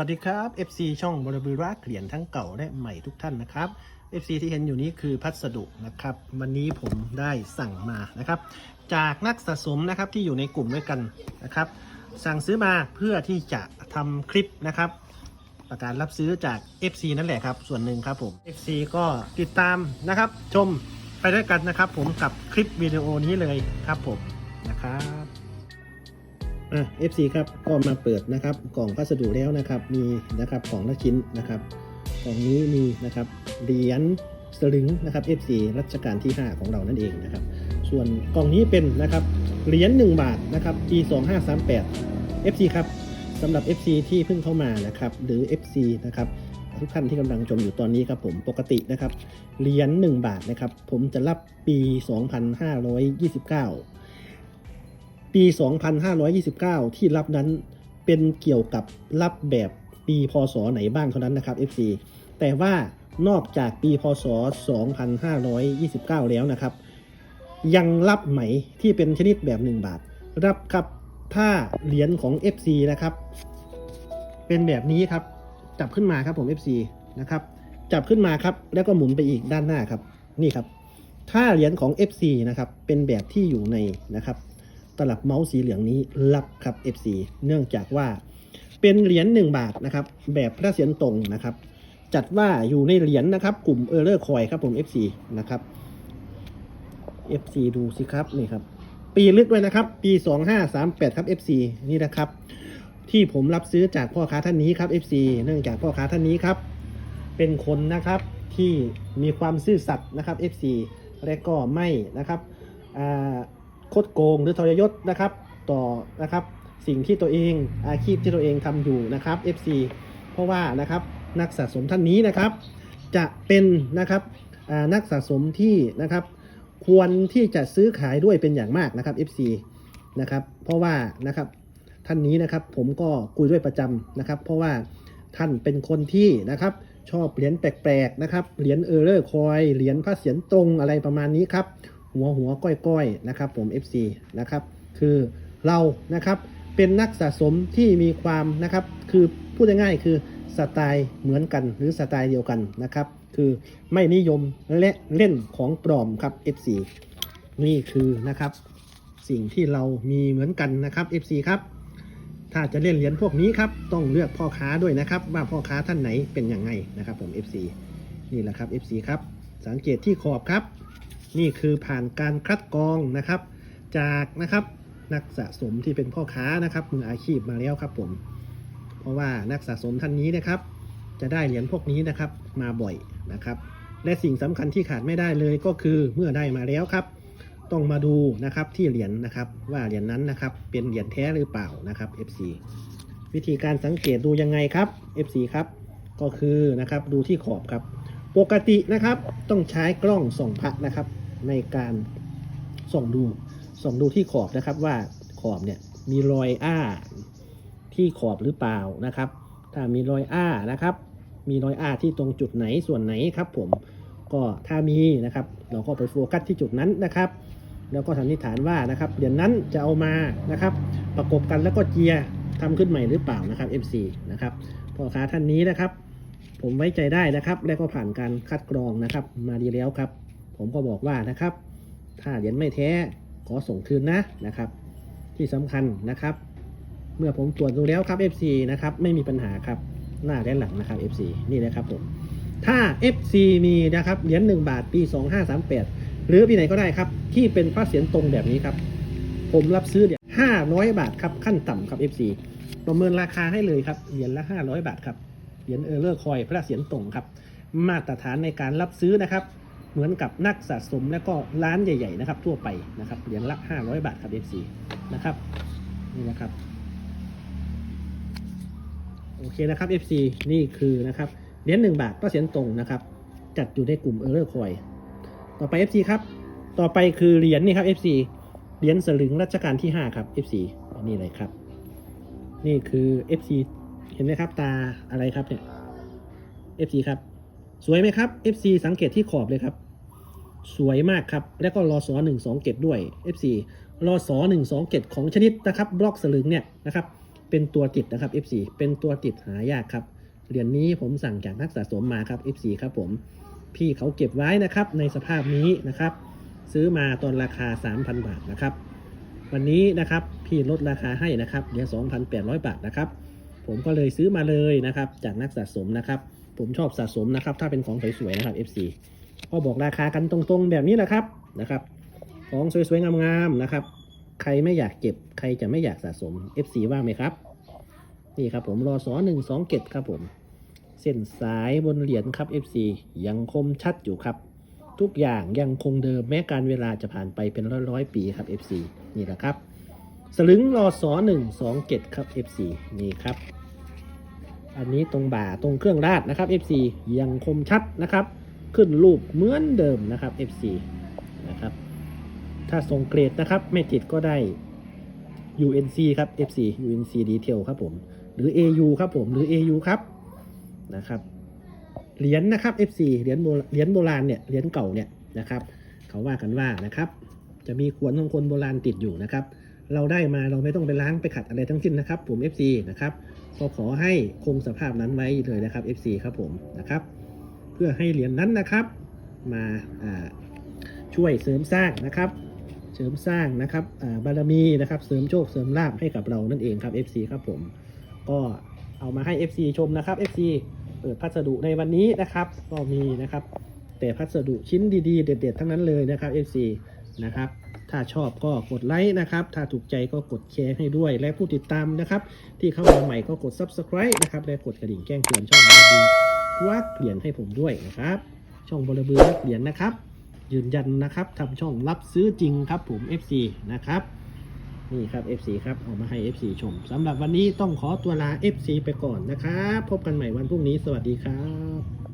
วัสดีครับ FC ช่องบริบูรักเหรียญทั้งเก่าและใหม่ทุกท่านนะครับ FC ที่เห็นอยู่นี้คือพัสดุนะครับ วันนี้ผมได้สั่งมานะครับ จากนักสะสมนะครับที่อยู่ในกลุ่มด้วยกันนะครับ สั่งซื้อมาเพื่อที่จะทำคลิปนะครับ ประการรับซื้อจาก FC นั่นแหละครับ ส่วนหนึ่งครับผม FC ก็ติดตามนะครับ ชมไปด้วยกันนะครับ ผมกับคลิปวิดีโอนี้เลยครับผมนะครับ อะ FC ครับก็มาเปิดนะครับกล่องพัสดุแล้วนะครับมีนะครับของละชิ้นนะครับกล่องนี้มีนะครับเหรียญสลึงนะครับ FC รัชกาลที่ 5 ของเรานั่นเองนะครับ ส่วนกล่องนี้เป็นนะครับเหรียญ1บาทนะครับปี 2538 FC ครับสำหรับ FC ที่เพิ่งเข้ามานะครับหรือ FC นะครับทุกท่านที่กำลังชมอยู่ตอนนี้ครับผมปกตินะครับเหรียญ1บาทนะครับผมจะรับปี 2529 ปี 2529 ที่รับนั้นเป็นเกี่ยวกับรับแบบปีพศไหนบ้างเท่านั้นนะครับ FC แต่ว่านอกจากปีพศ 2529 แล้วนะครับ ยังรับไหมที่เป็นชนิดแบบ 1 บาท รับครับถ้าเหรียญของ FC นะครับ เป็นแบบนี้ครับ จับขึ้นมาครับผม FC นะครับ จับขึ้นมาครับ แล้วก็หมุนไปอีกด้านหน้าครับ นี่ครับ ถ้าเหรียญของ FC นะครับ เป็นแบบที่อยู่ในนะครับ ตลับเมาส์สีเหลืองนี้รับครับ FC เนื่องจากว่าเป็นเหรียญ1บาทนะครับ แบบพระเศียรตรงนะครับ จัดว่าอยู่ในเหรียญนะครับ กลุ่มเออร์เลอร์คอยครับผม FC นะครับ FC ดูสิครับนี่ครับ ปีลึกด้วยนะครับ ปี 2538 ครับ FC นี่นะครับ ที่ผมรับซื้อจากพ่อค้าท่านนี้ครับ FC เนื่องจากพ่อค้าท่านนี้ครับ เป็นคนนะครับที่มีความซื่อสัตย์นะครับ FC และก็ไม่นะครับอ่า คดโกงหรือทรยศนะครับ ต่อนะครับสิ่งที่ตัวเองอาชีพที่ตัวเองทำอยู่นะครับ FC เพราะว่านะครับนักสะสมท่านนี้นะครับ จะเป็นนะครับนักสะสมที่นะครับ ควรที่จะซื้อขายด้วยเป็นอย่างมากนะครับ FC นะครับ เพราะว่านะครับท่านนี้นะครับผมก็คุยด้วยประจำนะครับ เพราะว่าท่านเป็นคนที่นะครับ ชอบเหรียญแปลกๆนะครับเหรียญเออร์เลอร์คอยเหรียญพระเศียรตรงอะไรประมาณนี้ครับ หัวหัวก้อยก้อยนะครับผม FC นะครับคือเรานะครับเป็นนักสะสมที่มีความนะครับคือพูดง่ายๆคือสไตล์เหมือนกันหรือสไตล์เดียวกันนะครับคือไม่นิยมและเล่นของปลอมครับ FC นี่คือนะครับสิ่งที่เรามีเหมือนกันนะครับ FC ครับถ้าจะเล่นเหรียญพวกนี้ครับต้องเลือกพ่อค้าด้วยนะครับ ว่าพ่อค้าท่านไหนเป็นยังไงนะครับผม FC นี่แหละครับ FC ครับสังเกตที่ขอบครับ นี่คือผ่านการคัดกรองนะครับ จากนะครับนักสะสมที่เป็นพ่อค้านะครับมืออาชีพมาแล้วครับผม เพราะว่านักสะสมท่านนี้นะครับ จะได้เหรียญพวกนี้นะครับมาบ่อยนะครับ และสิ่งสำคัญที่ขาดไม่ได้เลยก็คือเมื่อได้มาแล้วครับ ต้องมาดูนะครับที่เหรียญนะครับ ว่าเหรียญนั้นนะครับ เป็นเหรียญแท้หรือเปล่านะครับ FC วิธีการสังเกตดูยังไงครับ FC ครับก็คือนะครับดูที่ขอบครับ ปกตินะครับต้องใช้กล้องส่องพระนะครับ ในการส่องดูส่องดูที่ขอบนะครับว่าขอบเนี่ยมีรอยอ้าที่ขอบหรือเปล่านะครับ ถ้ามีรอยอ้านะครับ มีรอยอ้าที่ตรงจุดไหนส่วนไหนครับ ผมก็ถ้ามีนะครับ เราก็ไปโฟกัสที่จุดนั้นนะครับ แล้วก็สันนิษฐานว่านะครับเหรียญนั้นจะเอามานะครับ ประกบกันแล้วก็เจียร์ทำขึ้นใหม่หรือเปล่านะครับ MC นะครับพ่อค้าท่านนี้นะครับ ผมไว้ใจได้นะครับ และก็ผ่านการคัดกรองนะครับ มาดีแล้วครับ ผมก็บอกว่านะครับ ถ้าเหรียญไม่แท้ขอส่งคืนนะนะครับ ที่สำคัญนะครับ เมื่อผมตรวจดูแล้วครับ FC นะครับไม่มีปัญหาครับหน้าและหลังนะครับ FC นี่นะครับผมถ้า FC มีนะครับเหรียญ1บาทปี 2538 หรือปีไหนก็ได้ครับ ที่เป็นพระเศียรตรงแบบนี้ครับ ผมรับซื้อเหรียญ500 บาทครับขั้นต่ำครับ FC ประเมินราคาให้เลยครับเหรียญละ 500 บาทครับ เหรียญเออร์เลอร์คอยพระเศียรตรงครับ มาตรฐานในการรับซื้อนะครับ เหมือนกับนักสะสมและก็ร้านใหญ่ๆนะครับทั่วไปนะครับเหรียญละ 500 บาทครับ FC นะครับนี่นะครับโอเคนะครับ FC นี่คือนะครับเหรียญ1บาทพระเศียรตรงนะครับ จัดอยู่ในกลุ่มเออร์เลอร์คอยต่อไป FC ครับต่อไปคือเหรียญนี่ครับ FC เหรียญสลึงรัชกาลที่ 5 ครับ FC นี่เลยครับ นี่คือ FC เห็นไหมครับ ตาอะไรครับเนี่ย FC ครับ สวยไหมครับ FC สังเกตที่ขอบเลยครับ สวยมากครับ แล้วก็รอสอหนึ่งสองเกตด้วย FC รอสอหนึ่งสองเกตของชนิดนะครับบล็อกสลึงเนี่ยนะครับ เป็นตัวติดนะครับ FC เป็นตัวติดหายากครับเหรียญนี้ผมสั่งจากนักสะสมมาครับ FC ครับผม พี่เขาเก็บไว้นะครับในสภาพนี้นะครับ ซื้อมาตอนราคา 3,000 บาทนะครับ วันนี้นะครับพี่ลดราคาให้นะครับเหลือ2,800 บาทนะครับ ผมก็เลยซื้อมาเลยนะครับ จากนักสะสมนะครับ ผมชอบสะสมนะครับ ถ้าเป็นของสวยๆนะครับ FC ก็บอกราคากันตรงๆแบบนี้นะครับนะครับ ของสวยๆงามๆนะครับ ใครไม่อยากเก็บ ใครจะไม่อยากสะสม FC ว่าไหมครับ นี่ครับผมรอสอหนึ่งสองเกตครับผม เส้นสายบนเหรียญครับ FC ยังคมชัดอยู่ครับ ทุกอย่างยังคงเดิมแม้การเวลาจะผ่านไปเป็นร้อยร้อยๆปีครับ FC นี่แหละครับ สลึงรอสอหนึ่งสองเกตครับ FC นี่ครับ อันนี้ตรงบ่าตรงเครื่องราดนะครับ FC ยังคมชัดนะครับ ขึ้นรูปเหมือนเดิมนะครับ FC นะครับ ถ้าส่งเกรดนะครับไม่ติดก็ได้ UNC ครับ FC UNC Detail ครับผม หรือ AU ครับผม หรือ AU ครับ นะครับ เหรียญนะครับ FC เหรียญโบเหรียญโบราณเนี่ย เหรียญเก่าเนี่ยนะครับ เขาว่ากันว่านะครับ จะมีขวนของคนโบราณติดอยู่นะครับ เราได้มาเราไม่ต้องไปล้างไปขัดอะไรทั้งสิ้นนะครับผม FC นะครับก็ขอให้คงสภาพนั้นไว้เลยนะครับ FC ครับผมนะครับ เพื่อให้เหรียญนั้นนะครับ มาช่วยเสริมสร้างนะครับ เสริมสร้างนะครับบารมีนะครับ เสริมโชคเสริมลาภให้กับเรานั่นเองครับ FC ครับผม ก็เอามาให้ FC ชมนะครับ FC เปิดพัสดุในวันนี้นะครับ ก็มีนะครับ แต่พัสดุชิ้นดีๆ เด็ด ๆ ทั้งนั้นเลยนะครับ FC นะครับ ถ้าชอบก็กดไลค์นะครับ ถ้าถูกใจก็กดแชร์ให้ด้วย และผู้ติดตามนะครับ ที่เข้ามาใหม่ก็กด Subscribe นะครับ และกดกระดิ่งแจ้งเตือนช่องบอลบือวักเหรียญให้ผมด้วยนะครับ ช่องบอลบือวักเหรียญนะครับ ยืนยันนะครับทำช่องรับซื้อจริงครับผม FC นะครับนี่ครับ FC ครับเอามาให้ FC ชมสำหรับวันนี้ต้องขอตัวลา FC ไปก่อนนะครับ พบกันใหม่วันพรุ่งนี้ สวัสดีครับ